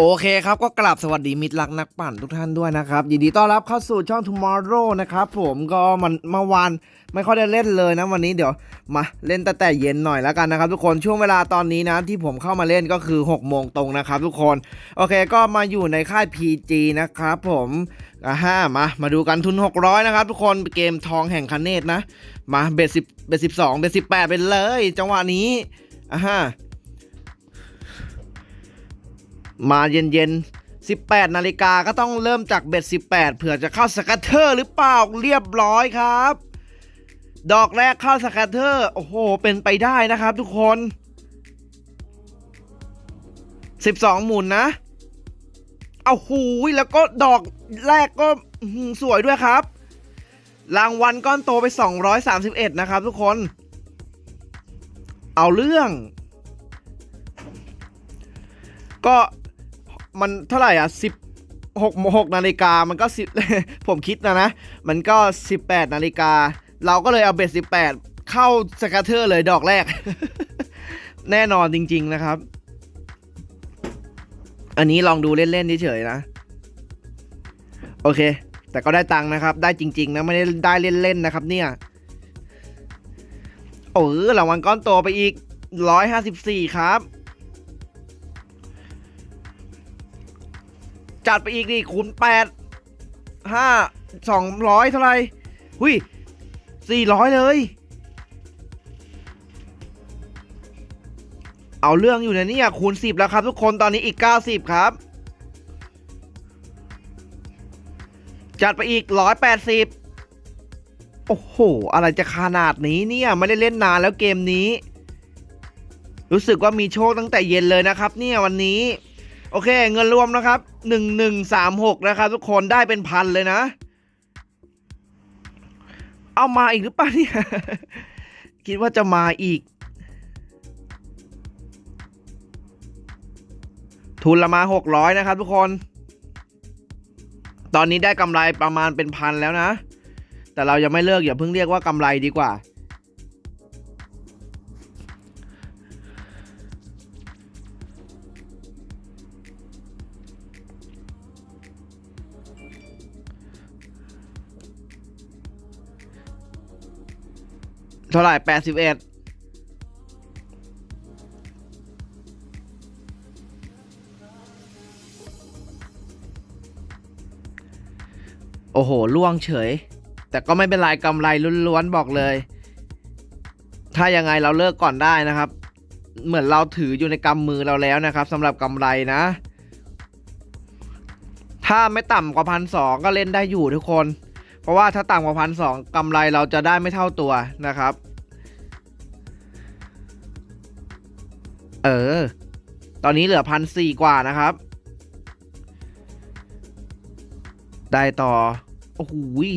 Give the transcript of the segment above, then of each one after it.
โอเคครับก็กลับสวัสดีมิตรรักนักปั่นทุกท่านด้วยนะครับ ยินดีต้อนรับเข้าสู่ช่อง Tomorrow นะครับผมก็มันเมื่อวานไม่ค่อยได้เล่นเลยนะวันนี้เดี๋ยวมาเล่นแต่แต่เย็นหน่อยแล้วกันนะครับ ทุกคนช่วงเวลาตอนนี้นะที่ผมเข้ามาเล่นก็คือ 6 โมงตรงนะครับทุกคนโอเคก็มาอยู่ในค่าย PG นะครับผมอ่าฮะมามาดูกันทุน 600 นะครับ ทุกคนเกมทองแห่งคเนตนะ มาเบสสิบเบสสิบสองเบสสิบแปดไปเลย จังหวะนี้อ่าฮะ มาเย็นๆ 18 นาฬิกาก็ต้องเริ่มจากเบส18 เผื่อจะเข้าสกัตเทอร์หรือเปล่าเรียบร้อยครับ ดอกแรกเข้าสกัตเทอร์โอ้โห เป็นไปได้นะครับทุกคน 12 หมุนนะเอาหูยแล้วก็ดอกแรกก็สวยด้วยครับ รางวัลก้อนโตไป 231 นะครับทุกคน เอาเรื่อง ก็ มันเท่าไหร่อะ10 6 6นาฬิกามันก็10ผมคิดนะนะ มันก็ 18 นาฬิกา เราก็เลยเอาเบ็ด 18 เข้าสกัตเทอร์เลยดอกแรก แน่นอนจริง ๆนะครับ อันนี้ลองดูเล่นๆเฉยๆนะ โอเค แต่ก็ได้ตังค์นะครับ ได้จริง ๆ นะ ไม่ได้ได้เล่น ๆ นะครับ เนี่ย โอ้ยรางวัลก้อนโตไปอีก 154 ครับ จัดไปอีกดิคูณ8 5 200เท่าไหร่หุย400เลย เอาเรื่องอยู่นะเนี่ยคูณ10แล้วครับทุกคนตอนนี้อีก90ครับ จัดไปอีก180โอ้โห อะไรจะขนาดนี้เนี่ย ไม่ได้เล่นนานแล้วเกมนี้ รู้สึกว่ามีโชคตั้งแต่เย็นเลยนะครับ เนี่ยวันนี้ โอเค เงินรวมนะครับ1136นะครับทุกคนได้เป็นพันเลยนะ เอามาอีกหรือเปล่าเนี่ยคิดว่าจะมาอีก ทุนละมาหกร้อยนะครับทุกคน ตอนนี้ได้กำไรประมาณเป็นพันแล้วนะ แต่เรายังไม่เลิกอย่าเพิ่งเรียกว่ากำไรดีกว่า เท่าไหร่แปดสิบเอ็ดโอ้โห ล่วงเฉย แต่ก็ไม่เป็นไรกำไรล้วนๆบอกเลย ถ้ายังไงเราเลิกก่อนได้นะครับ เหมือนเราถืออยู่ในกำมือเราแล้วนะครับสำหรับกำไรนะ ถ้าไม่ต่ำกว่าพันสองก็เล่นได้อยู่ทุกคน ราะว่าถ้าต่ำกว่าพันสองกำไรเราจะได้ไม่เท่าตัวนะครับ เออ ตอนนี้เหลือพันสี่กว่านะครับ ได้ต่อ โอ้โหย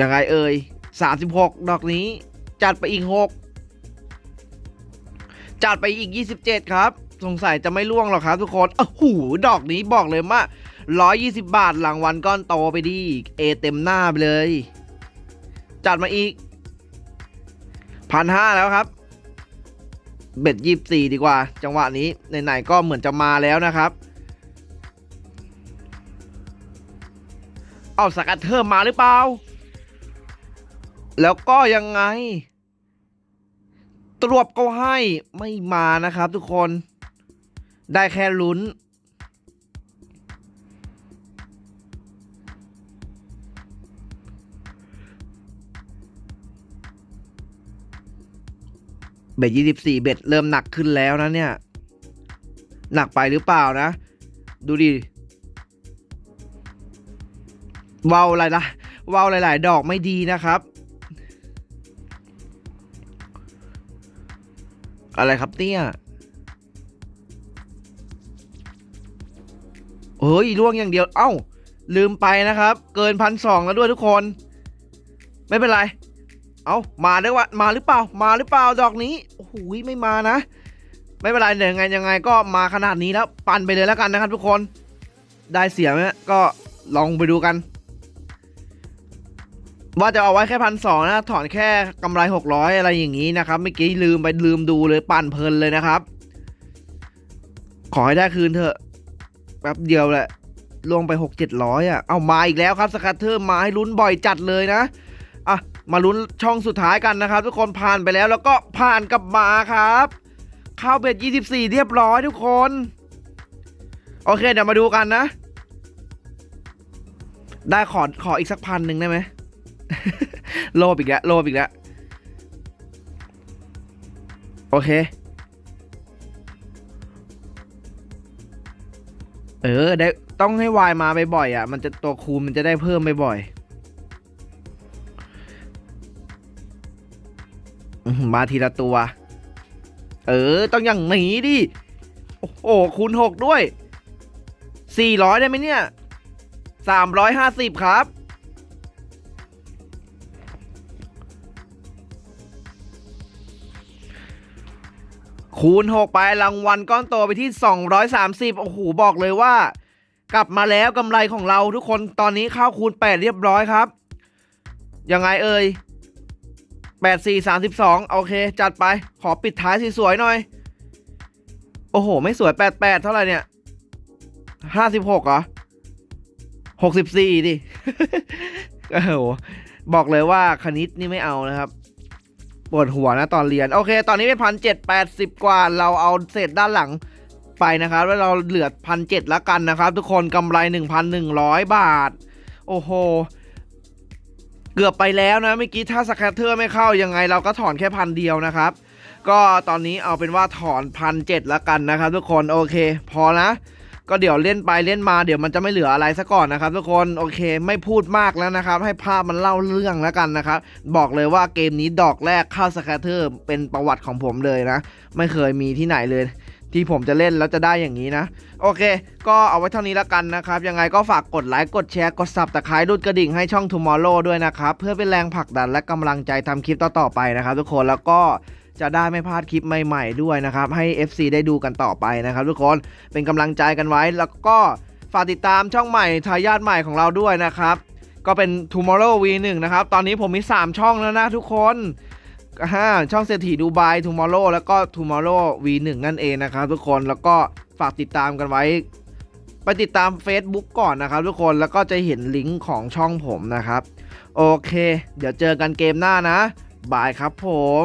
ยังไงเอ่ยสามสิบหกดอกนี้ จัดไปอีกหกจัดไปอีกยี่สิบเจ็ดครับ สงสัยจะไม่ล่วงหรอกครับทุกคน โอ้โห ดอกนี้บอกเลยว่า ร้อยยี่สิบาทหลังวันก้อนโตไปดีเอเต็มหน้าไปเลย จัดมาอีกพันห้าแล้วครับ เบ็ดยี่สี่ดีกว่า จังหวะนี้ไหนๆก็เหมือนจะมาแล้วนะครับ เอาสกัดเทอร์มาหรือเปล่า แล้วก็ยังไง ตรวจก็ให้ไม่มานะครับทุกคน ได้แค่ลุ้น เบ็ดยี่สิบสี่เบ็ดเริ่มหนักขึ้นแล้วนะเนี่ย หนักไปหรือเปล่านะ ดูดิเว้าวอะไรนะเว้าวหลาย ๆ ดอกไม่ดีนะครับ อะไรครับเนี่ยเฮ้ยล่วงอย่างเดียว เอ้า ลืมไปนะครับ เกินพันสองแล้วด้วยทุกคน ไม่เป็นไร เอามาได้ว่ามาหรือเปล่า มาหรือเปล่าดอกนี้ โอ้โหไม่มานะ ไม่เป็นไรเดี๋ยวยังไงยังไงก็มาขนาดนี้แล้ว ปั่นไปเลยแล้วกันนะครับทุกคน ได้เสียไหมก็ลองไปดูกัน ว่าจะเอาไว้แค่พันสองนะ ถอนแค่กำไรหกร้อยอะไรอย่างนี้นะครับ เมื่อกี้ลืมไปลืมดูเลยปั่นเพลินเลยนะครับ ขอให้ได้คืนเถอะแป๊บเดียวแหละลงไปหกเจ็ดร้อยอะ เอามาอีกแล้วครับสกัตเทอร์มาให้ลุ้นบ่อยจัดเลยนะ อะ มาลุ้นช่องสุดท้ายกันนะครับ ทุกคนผ่านไปแล้วแล้วก็ผ่านกลับมาครับเข้าเบ็ด24 เรียบร้อยทุกคน โอเคเดี๋ยวมาดูกันนะ ได้ขอขออีกสักพันหนึ่งได้ไหมโลภอีกแล้วโลภอีกแล้วโอเค เออได้ต้องให้วายมาบ่อยๆอะ มันจะตัวคูณมันจะได้เพิ่มบ่อยๆ มาทีละตัว เออ ต้องอย่างนี้ดิ โอ้โหคูณหกด้วยสี่ร้อยได้ไหมเนี่ยสามร้อยห้าสิบครับ คูณ6ไปรางวัลก้อนโตไปที่230โอ้โห บอกเลยว่า กลับมาแล้วกำไรของเราทุกคนตอนนี้เข้าคูณ8เรียบร้อยครับ ยังไงเอ่ย 8 4 32 โอเค จัดไป ขอปิดท้ายสวยๆหน่อย โอ้โห ไม่สวย 88 เท่าไหร่เนี่ย 56เหรอ 64 ดิ โอ้โห บอกเลยว่าคณิตนี่ไม่เอานะครับปวดหัวนะตอนเรียน โอเค ตอนนี้เป็นพันเจ็ดแปดสิบกว่า เราเอาเศษด้านหลังไปนะครับ แล้วเราเหลือพันเจ็ดละกันนะครับ ทุกคนกำไรหนึ่งพันหนึ่งร้อยบาท โอ้โห เกือบไปแล้วนะเมื่อกี้ถ้าสแคตเตอร์ไม่เข้ายังไงเราก็ถอนแค่พันเดียวนะครับ ก็ตอนนี้เอาเป็นว่าถอนพันเจ็ดละกันนะครับ ทุกคนโอเค พอนะ ก็เดี๋ยวเล่นไปเล่นมาเดี๋ยวมันจะไม่เหลืออะไรซะก่อนนะครับ ทุกคนโอเคไม่พูดมากแล้วนะครับ ให้ภาพมันเล่าเรื่องแล้วกันนะครับ บอกเลยว่าเกมนี้ดอกแรกเข้าสแคตเตอร์เป็นประวัติของผมเลยนะ ไม่เคยมีที่ไหนเลย ที่ผมจะเล่นแล้วจะได้อย่างนี้นะ โอเค ก็เอาไว้เท่านี้แล้วกันนะครับ ยังไงก็ฝากกดไลค์กดแชร์กดสับตะไคร้ดูดกระดิ่งให้ช่อง Tomorrow ด้วยนะครับ เพื่อเป็นแรงผลักดันและกำลังใจทำคลิปต่อๆไปนะครับ ทุกคนแล้วก็จะได้ไม่พลาดคลิปใหม่ ๆ ด้วยนะครับ ให้ FC ได้ดูกันต่อไปนะครับทุกคนเป็นกำลังใจกันไว้ แล้วก็ฝากติดตามช่องใหม่ทายาทใหม่ของเราด้วยนะครับก็เป็น Tomorrow V1 นะครับตอนนี้ผมมี 3 ช่องแล้วนะทุกคน ห้าช่องเศรษฐีดูไบทูมอร์โลแล้วก็ Tomorrow V1 นั่นเองนะครับทุกคนแล้วก็ฝากติดตามกันไว้ ไปติดตาม Facebook ก่อนนะครับทุกคนแล้วก็จะเห็นลิงก์ของช่องผมนะครับ โอเค เดี๋ยวเจอกันเกมหน้านะบายครับผม